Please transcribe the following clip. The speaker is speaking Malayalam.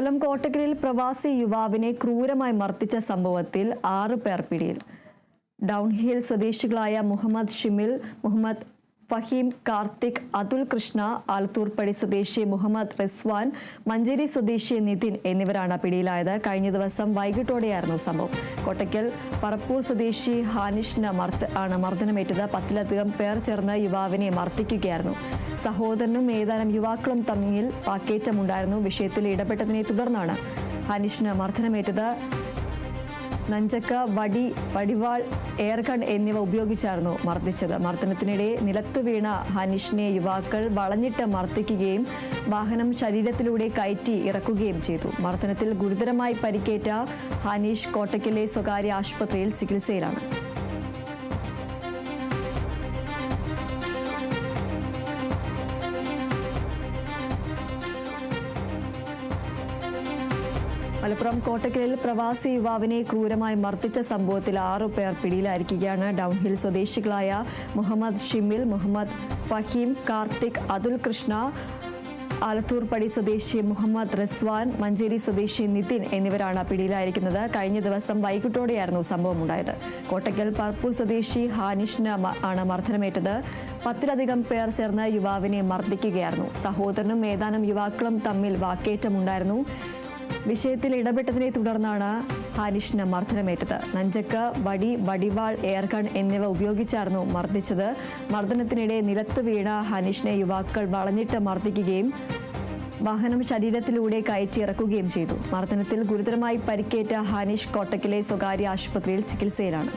കൊല്ലം കോട്ടക്കലിൽ പ്രവാസി യുവാവിനെ ക്രൂരമായി മർദ്ദിച്ച സംഭവത്തിൽ ആറ് പേർ പിടിയിൽ. ഡൗൺഹിൽ സ്വദേശികളായ മുഹമ്മദ് ഷിമിൽ മുഹമ്മദ് ഫഹീം കാർത്തിക് അതുൽ കൃഷ്ണ ആലത്തൂർപ്പടി സ്വദേശി മുഹമ്മദ് റിസ്വാൻ മഞ്ചേരി സ്വദേശി നിതിൻ എന്നിവരാണ് പിടിയിലായത്. കഴിഞ്ഞ ദിവസം വൈകിട്ടോടെയായിരുന്നു സംഭവം. കോട്ടയ്ക്കൽ പറപ്പൂർ സ്വദേശി ഹാനിഷിന് മർദ്ദ ആണ് മർദ്ദനമേറ്റത്. പത്തിലധികം പേർ ചേർന്ന് യുവാവിനെ മർദ്ദിക്കുകയായിരുന്നു. സഹോദരനും ഏതാനും യുവാക്കളും തമ്മിൽ വാക്കേറ്റമുണ്ടായിരുന്നു. വിഷയത്തിൽ ഇടപെട്ടതിനെ തുടർന്നാണ് ഹാനിഷിന് മർദ്ദനമേറ്റത്. നഞ്ചക്ക വടി വടിവാൾ എയർഗൺ എന്നിവ ഉപയോഗിച്ചായിരുന്നു മർദ്ദിച്ചത്. മർദ്ദനത്തിനിടെ നിലത്തു വീണ ഹനീഷിനെ യുവാക്കൾ വളഞ്ഞിട്ട് മർദ്ദിക്കുകയും വാഹനം ശരീരത്തിലൂടെ കയറ്റി ഇറക്കുകയും ചെയ്തു. മർദ്ദനത്തിൽ ഗുരുതരമായി പരിക്കേറ്റ ഹനീഷ് കോട്ടയ്ക്കലെ സ്വകാര്യ ആശുപത്രിയിൽ ചികിത്സയിലാണ്. മലപ്പുറം കോട്ടക്കലിൽ പ്രവാസി യുവാവിനെ ക്രൂരമായി മർദ്ദിച്ച സംഭവത്തിൽ ആറു പേർ പിടിയിലായിരിക്കുകയാണ്. ഡൗൺഹിൽ സ്വദേശികളായ മുഹമ്മദ് ഷിമിൽ മുഹമ്മദ് ഫഹീം കാർത്തിക് അതുൽ കൃഷ്ണ ആലത്തൂർപ്പടി സ്വദേശി മുഹമ്മദ് റിസ്വാൻ മഞ്ചേരി സ്വദേശി നിതിൻ എന്നിവരാണ് പിടിയിലായിരിക്കുന്നത്. കഴിഞ്ഞ ദിവസം വൈകിട്ടോടെയായിരുന്നു സംഭവം ഉണ്ടായത് കോട്ടയ്ക്കൽ പർപ്പൂർ സ്വദേശി ഹാനിഷിന് ആണ് മർദ്ദനമേറ്റത്. പത്തിലധികം പേർ ചേർന്ന് യുവാവിനെ മർദ്ദിക്കുകയായിരുന്നു. സഹോദരനും ഏതാനും യുവാക്കളും തമ്മിൽ വാക്കേറ്റമുണ്ടായിരുന്നു. വിഷയത്തിൽ ഇടപെട്ടതിനെ തുടർന്നാണ് ഹാനിഷിന് മർദ്ദനമേറ്റത്. നഞ്ചക്ക് വടി വടിവാൾ എയർഗൺ എന്നിവ ഉപയോഗിച്ചായിരുന്നു മർദ്ദിച്ചത്. മർദ്ദനത്തിനിടെ നിലത്തു വീണ ഹാനിഷിനെ യുവാക്കൾ വളഞ്ഞിട്ട് മർദ്ദിക്കുകയും വാഹനം ശരീരത്തിലൂടെ കയറ്റിയിറക്കുകയും ചെയ്തു. മർദ്ദനത്തിൽ ഗുരുതരമായി പരിക്കേറ്റ ഹാനിഷ് കോട്ടക്കിലെ സ്വകാര്യ ആശുപത്രിയിൽ ചികിത്സയിലാണ്.